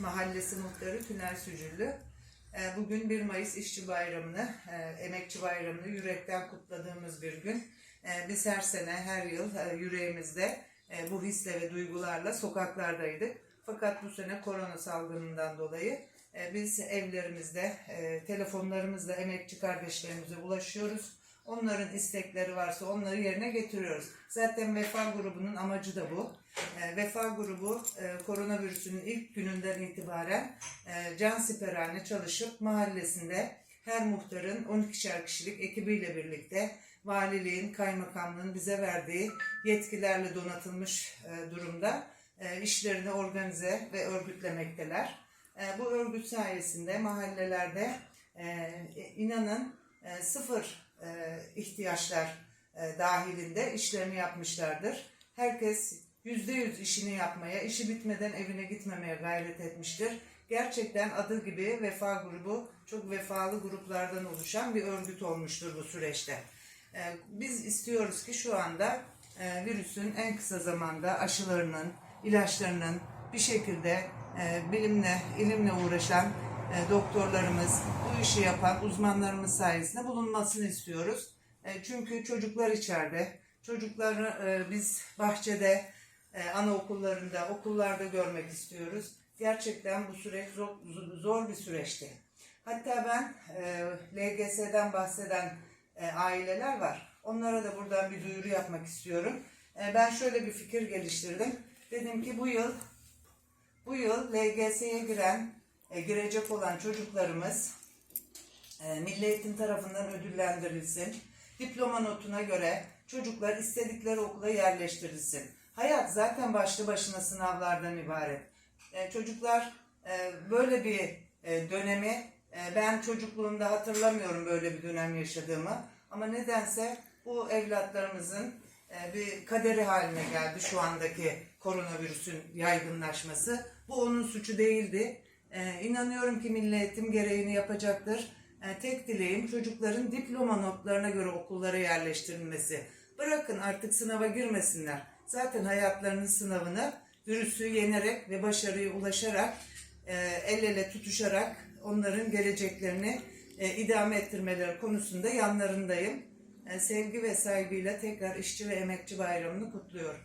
Mahallesi Muhtarı Tünel Sücüllü. E, Bugün 1 Mayıs İşçi Bayramı'nı, e, Emekçi Bayramı'nı yürekten kutladığımız bir gün. E, Biz her sene, her yıl e, yüreğimizde e, bu hisle ve duygularla sokaklardaydık. Fakat bu sene korona salgınından dolayı biz evlerimizde, telefonlarımızla emekçi kardeşlerimize ulaşıyoruz. Onların istekleri varsa onları yerine getiriyoruz. Zaten Vefa grubunun amacı da bu. E, Vefa grubu e, koronavirüsünün ilk gününden itibaren e, can siperhane çalışıp mahallesinde her muhtarın 12'şer kişilik ekibiyle birlikte valiliğin, kaymakamlığın bize verdiği yetkilerle donatılmış e, durumda e, işlerini organize ve örgütlemekteler. E, bu örgüt sayesinde mahallelerde e, inanın e, sıfır e, ihtiyaçlar e, dahilinde işlerini yapmışlardır. Herkes yüzde yüz işini yapmaya, işi bitmeden evine gitmemeye gayret etmiştir. Gerçekten adı gibi Vefa grubu çok vefalı gruplardan oluşan bir örgüt olmuştur bu süreçte. E, Biz istiyoruz ki şu anda e, virüsün en kısa zamanda aşılarının, ilaçlarının bir şekilde bilimle, ilimle uğraşan doktorlarımız, bu işi yapan uzmanlarımız sayesinde bulunmasını istiyoruz. E, Çünkü çocuklar içeride, çocukları e, biz bahçede, e, anaokullarında, okullarda görmek istiyoruz. Gerçekten bu süreç zor, zor bir süreçti. Hatta ben e, LGS'den bahseden e, aileler var. Onlara da buradan bir duyuru yapmak istiyorum. E, ben şöyle bir fikir geliştirdim. Dedim ki bu yıl bu yıl LGS'ye giren, e, girecek olan çocuklarımız e, Milli Eğitim tarafından ödüllendirilsin. Diploma notuna göre çocuklar istedikleri okula yerleştirilsin. Hayat zaten başlı başına sınavlardan ibaret. E, çocuklar böyle bir dönemi ben çocukluğumda hatırlamıyorum böyle bir dönem yaşadığımı. Ama nedense bu evlatlarımızın bir kaderi haline geldi şu andaki koronavirüsün yaygınlaşması. Bu onun suçu değildi. E, inanıyorum ki Milli Eğitim gereğini yapacaktır. E, tek dileğim çocukların diploma notlarına göre okullara yerleştirilmesi. Bırakın artık sınava girmesinler. Zaten hayatlarının sınavını virüsü yenerek ve başarıya ulaşarak, e, el ele tutuşarak onların geleceklerini e, idame ettirmeleri konusunda yanlarındayım. E, sevgi ve saygıyla tekrar işçi ve emekçi bayramını kutluyorum.